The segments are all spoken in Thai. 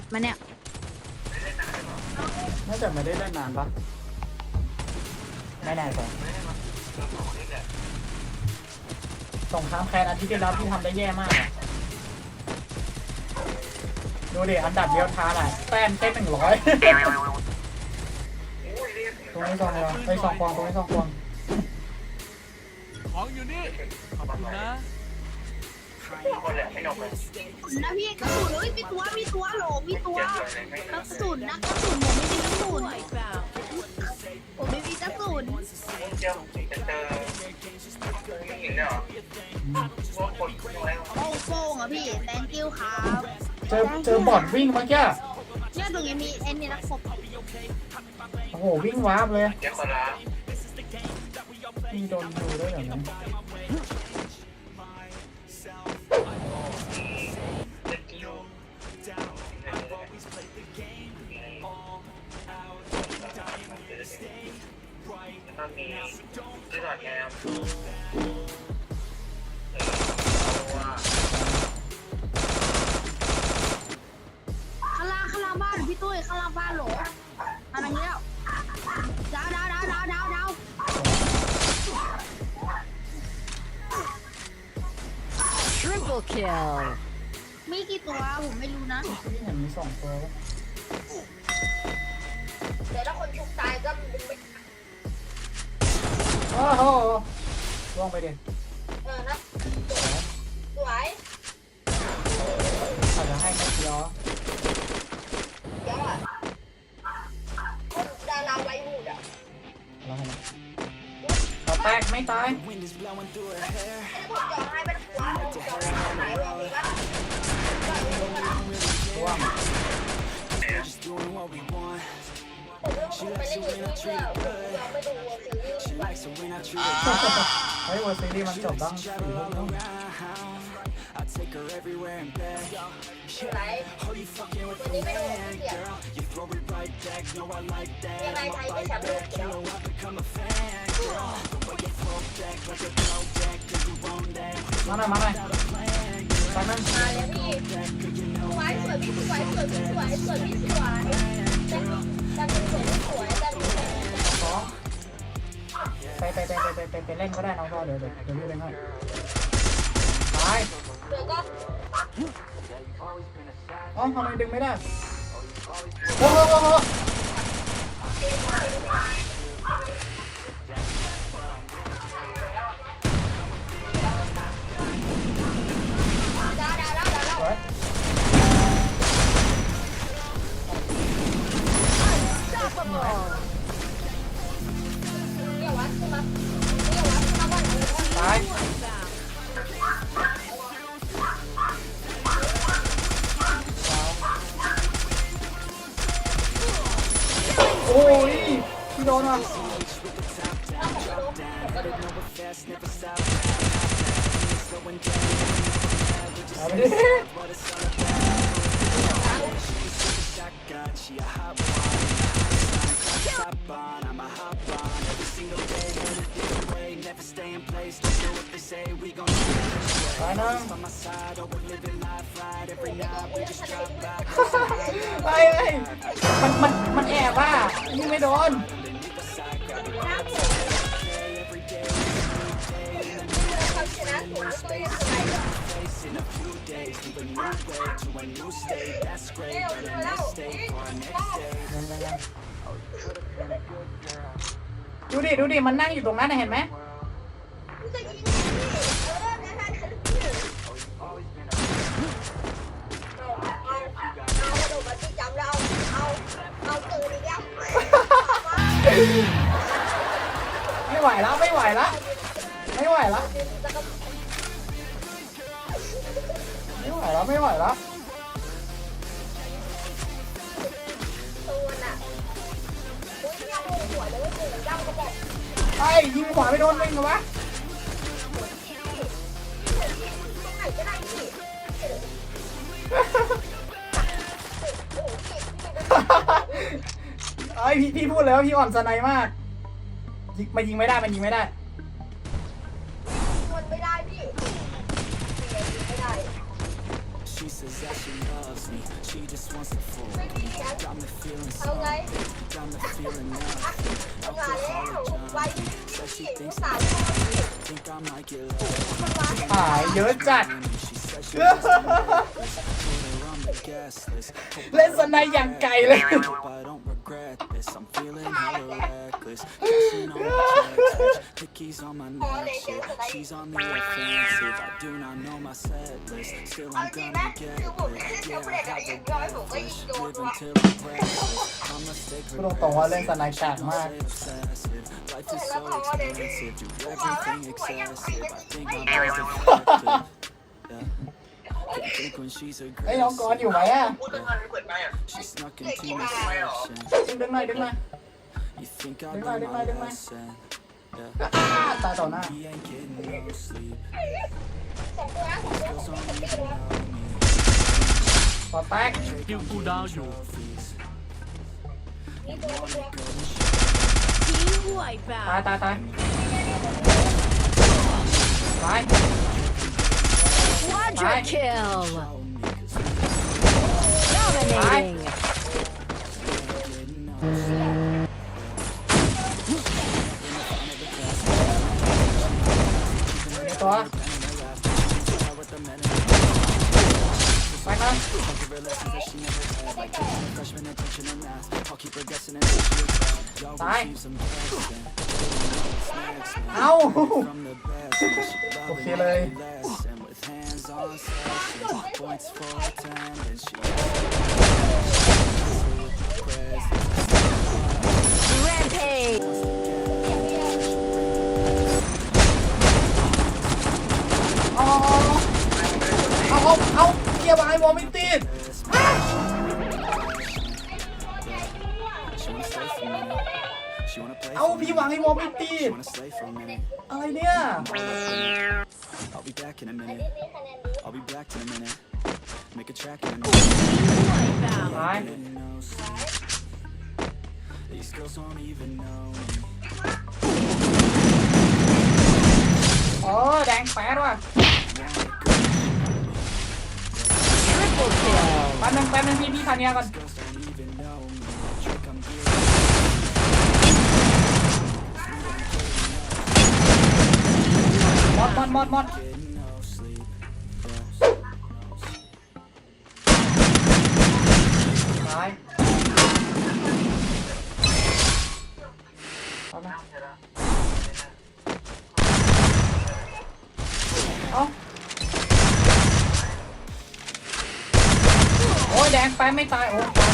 ปมาเนี่ย น่าจะไม่ได้เล่นนานปะไม่แน่ใจส่งค้ามแคนอาทิตย์ที่แล้วที่ทำได้แย่มากอะดูดิอันดับเดียวทานอะแต้มเต้นหนึ่งร้อยตรงนี้สองเลยไปสองฟองตรงนี้สองฟอง ของอยู่นี่ ขอบคุณนะ นะพี่กระสุนเฮ้ยมีตัวมีตัวโหลมีตัวกระสุนนะกระสุนผมไม่มีกระสุนผมไม่มีกระสุนเจอจะเจอไม่เห็นเลยเหรอพวกคนอะไรโป้งโป้งอะพี่ thank you ครับเจอเจอบอดวิ่งเมื่อกี้เนี่ยตรงนี้มีเอ็นนี่นะครบโอ้โหวิ่งวาร์ปเลยเดี๋ยวคนละมีโดนดูด้วยเหรอเนี่ยางล่างข้างล่างบ้านพี่ตุ้ยข้างล่างบ้านโหลอันนั้นแล้วดาวดาวดาวดาวดาวดาว Triple kill. มีกี่ตัวผมไม่รู้นะที่เห็นมีสองตัวเดี๋ยวถ้าคนถูกตายก็โอ้โหล่วงไปดิเอ ล่นอยู่ที่เพื่อผมยอมไม่ดูวัวซีรีส์เฮ้ยเวอร์ซีรีส์มันจบตั้งสี่ทุ่มนู่นอยู่ไหนวันนี้ไม่ดูที่เดียวยังไงไทยไม่แชมป์โลกเดี๋ยว มาหน่อยมาหน่อยตอนนั้นมาเลยพี่สวยสวยพี่สวยสวยพี่สวยสวยพี่สวยแต่แต่สวยพี่สวยแต่สวยสองไปไปไปไปไปไปเล่นก็ได้น้องพ่อเดี๋ยวเดี๋ยวเดี๋ยวพี่เล่นให้ตายเดี๋ยวก็อ๋อทำไมดึงไม่ได้โอ้โหายโอ้ยพี่โดนอะเอาไปดิ ตายนะไปไปมันมันมันแอบอะยิงไม่โดนเขาชนะสูงตัวยังไงเร็วเร็วแล้วดูดิดูดิมันนั่งอยู่ตรงนั้นน่ะเห็นไหม จะยิงพี่เออนะฮะเอาเอาเอากระโดดมาที่จำเราเอาเอาตื่นอีกแล้วไม่ไหวแล้วไม่ไหวแล้วไม่ไหวแล้วไม่ไหวแล้วไม่ไหวแล้วตัวน่ะอุ้ยยังหัวยหัวยังกระบอกไอ้ยิงขวาไปโดนมึงเหรอวะ ก็ได้พี่โอ้โหเก่งพี่ไอ้ยพี่พี่พูดแล้วพี่อ่อนสไนมากยิงมันยิงไม่ได้มันยิงไม่ได้ มันไม่ได้พี่ไม่ได้ She says that she loves me. She just เอาไงทำงานแล้วไว้ที่สาม หายเยอะจัด เล่นสไนด์อย่างไกลเลย Pickies on my neck, shit. She's on the offensive. I do not know my set list. Still, เอา I'm จริง gonna นะ get คือผมเล่นเกมผู้เล่นอะอย่างน้อยผมก็ยิงโดน live ว่ะ until I'm breathless. I'ma stay พูดตรงๆว่าเล่นสไนด์กากมาก obsessive. Life is so expensive. Do กูเอาละ everything กูยังไม่ excessive. ได้ I ไม่ think ได้ I'm แล้ว defective. Yeah. Can't think when she's เอ้ยน้องกรณ์อยู่ไหมอะ พูดเรื่องอะไรเปิดไปอะ She snuck into my session. ดึงหน่อยดึงหน่อย You think I Đứng lại, learned đứng my lại, đứng lại. lesson? Yeah. อ้าตายต่อหน้า He ain't getting no sleep. สองตัวนะสองตัว Girls สอง don't ตัว even know me. ต่อแตกคิวกูดาวอยู่ Trophies. นี่ตัวตัว Team ตาย wipeout. ตายตายตาย Quadra Bye. kill. Show me 'cause Dominating. Every lesson with hands-on sessions. Points for attendance. She Rampage. เอาเอาเอาเอาเกียร์บายวอลไม่ติด เอา for a พี่ minute. วางให้วอลไม่ติ She ด wanna slay for a minute. อะไรเนี่ย I'll be back in a minute. มีคะแนนรู้ I'll be back in a minute. Make a track in a minute. Wipeout. ตาย Getting no sleep. These girls don't even know me. โอ้แดงแป๊ดว่ะ Triple kill. แป๊บนึงแป๊บนึงพี่พี่พันยาก่อน ดหมดหมดห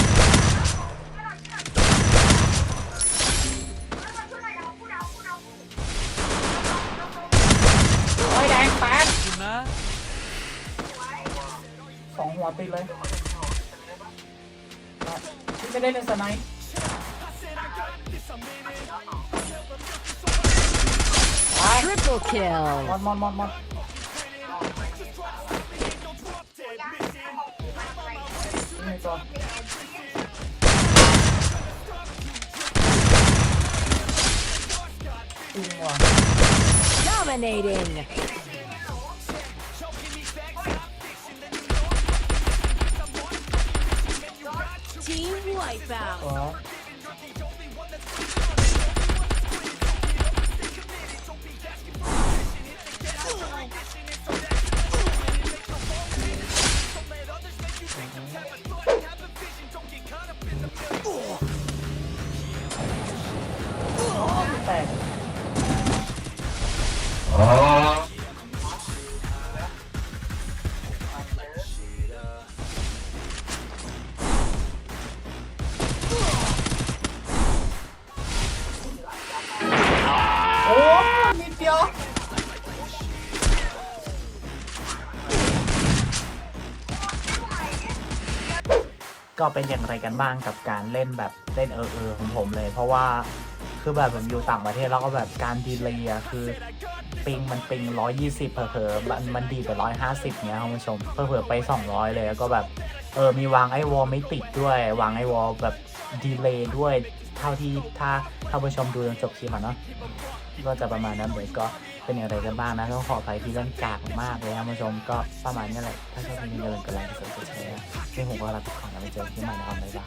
ม หัวติดเลยพี่ไม่ได้เล่นสไนป์ไป Triple kill. มอนมอนมอนมอนนี่ตัวจริงว่ะ Dominating. Wipeout. ตัว ก็เป็นอย่างไรกันบ้างกับการเล่นแบบเล่นเออเออของผมเลย เพราะว่าคือแบบผมอยู่ต่างประเทศแล้วก็แบบการดีเลยอะคือปิงมันปิงร้อยยี่สิบเผลอๆมันมันดีไปร้อยห้าสิบเนี้ยคุณผู้ชมเผลอๆไปสองร้อยเลยแล้วก็แบบเออมีวางไอวอลไม่ติดด้วย วางไอวอลแบบดีเลย์ด้วย เท่าที่ถ้า ถ้าผู้ชมดูจนจบคลิปอะเนาะก็จะประมาณนั้นเลยก็เป็นอย่างไรกันบ้างนะก็ขอไปที่เรื่องกากมากเลยนะคุณผู้ชมก็ประมาณนี้แหละถ้าชอบคลิปนี้อย่าลืมกดไลค์กดแชร์นะซึ่งผมก็รับทุกของแล้วไปเจอกันที่ใหม่ในครับบ๊ายบา